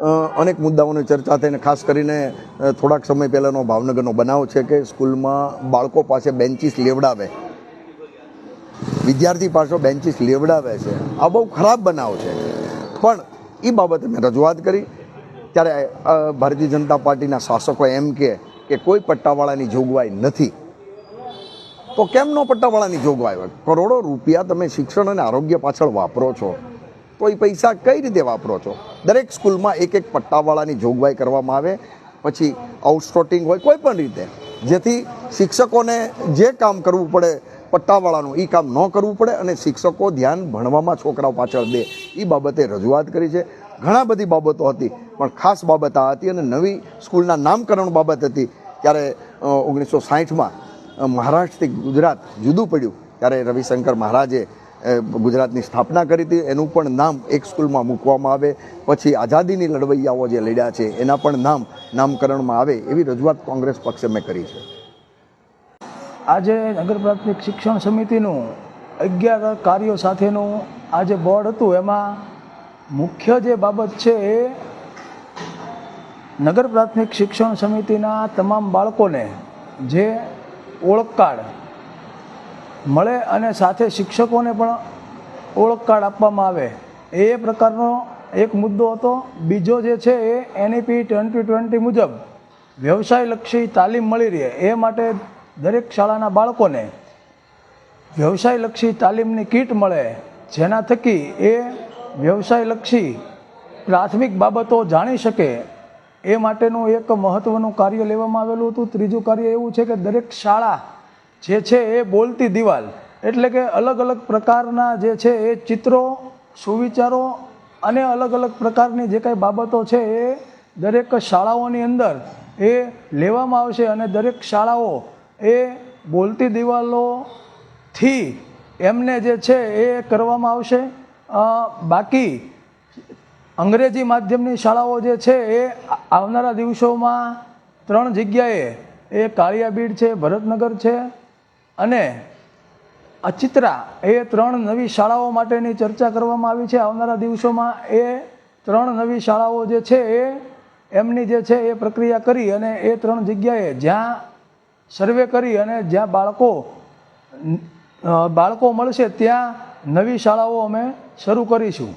અનેક મુદ્દાઓની ચર્ચા થઈને ખાસ કરીને થોડાક સમય પહેલાંનો ભાવનગરનો બનાવ છે કે સ્કૂલમાં બાળકો પાસે બેન્ચીસ લેવડાવે. વિદ્યાર્થી પાસે બેન્ચીસ લેવડાવે છે. આ બહુ ખરાબ બનાવ છે. પણ એ બાબતે મેં રજૂઆત કરી. ત્યારે ભારતીય જનતા પાર્ટીના શાસકો એમ કહે કે કોઈ પટ્ટાવાળાની જોગવાઈ નથી. તો કેમ નો પટ્ટાવાળાની જોગવાઈ હોય? કરોડો રૂપિયા તમે શિક્ષણ અને આરોગ્ય પાછળ વાપરો છો. તો એ પૈસા કઈ રીતે વાપરો છો? દરેક સ્કૂલમાં એક એક પટ્ટાવાળાની જોગવાઈ કરવામાં આવે, પછી આઉટસ્ટોટિંગ હોય કોઈ પણ રીતે. જેથી શિક્ષકોને જે કામ કરવું પડે પટ્ટાવાળાનું એ કામ ન કરવું પડે અને શિક્ષકો ધ્યાન ભણવામાં છોકરાઓ પાછળ દે. એ બાબતે રજૂઆત કરી છે. ઘણા બધી બાબતો હતી, પણ ખાસ બાબત આ હતી અને નવી સ્કૂલના નામકરણ બાબત હતી. ત્યારે ઓગણીસો સાહીઠમાં મહારાષ્ટ્રથી ગુજરાત જુદું પડ્યું. ત્યારે રવિશંકર મહારાજે ગુજરાતની સ્થાપના કરી હતી. એનું પણ નામ એક સ્કૂલમાં મૂકવામાં આવે. પછી આઝાદીની લડવૈયાઓ જે લડ્યા છે, એના પણ નામ નામકરણમાં આવે એવી રજૂઆત કોંગ્રેસ પક્ષે મેં કરી છે. આજે નગર પ્રાથમિક શિક્ષણ સમિતિનું અગિયાર કાર્યો સાથેનું આ જે બોર્ડ હતું, એમાં મુખ્ય જે બાબત છે એ નગર પ્રાથમિક શિક્ષણ સમિતિના તમામ બાળકોને જે ઓળખ મળે અને સાથે શિક્ષકોને પણ ઓળખ કાર્ડ આપવામાં આવે. એ પ્રકારનો એક મુદ્દો હતો. બીજો જે છે એ એનઈપી ટ્વેન્ટી ટ્વેન્ટી મુજબ વ્યવસાયલક્ષી તાલીમ મળી રહે. એ માટે દરેક શાળાના બાળકોને વ્યવસાયલક્ષી તાલીમની કીટ મળે. જેના થકી એ વ્યવસાયલક્ષી પ્રાથમિક બાબતો જાણી શકે. એ માટેનું એક મહત્ત્વનું કાર્ય લેવામાં આવેલું હતું. ત્રીજું કાર્ય એવું છે કે દરેક શાળા જે છે એ બોલતી દિવાલ. એટલે કે અલગ અલગ પ્રકારના જે છે એ ચિત્રો, સુવિચારો અને અલગ અલગ પ્રકારની જે કાંઈ બાબતો છે એ દરેક શાળાઓની અંદર એ લેવામાં આવશે અને દરેક શાળાઓ એ બોલતી દિવાલોથી એમને જે છે એ કરવામાં આવશે. બાકી અંગ્રેજી માધ્યમની શાળાઓ જે છે એ આવનારા દિવસોમાં ત્રણ જગ્યાએ એ કાળિયાબીડ છે, ભરતનગર છે અને અચિત્રા, એ ત્રણ નવી શાળાઓ માટેની ચર્ચા કરવામાં આવી છે. આવનારા દિવસોમાં એ ત્રણ નવી શાળાઓ જે છે એ, એમની જે છે એ પ્રક્રિયા કરી અને એ ત્રણ જગ્યાએ જ્યાં સર્વે કરી અને જ્યાં બાળકો બાળકો મળશે ત્યાં નવી શાળાઓ અમે શરૂ કરીશું.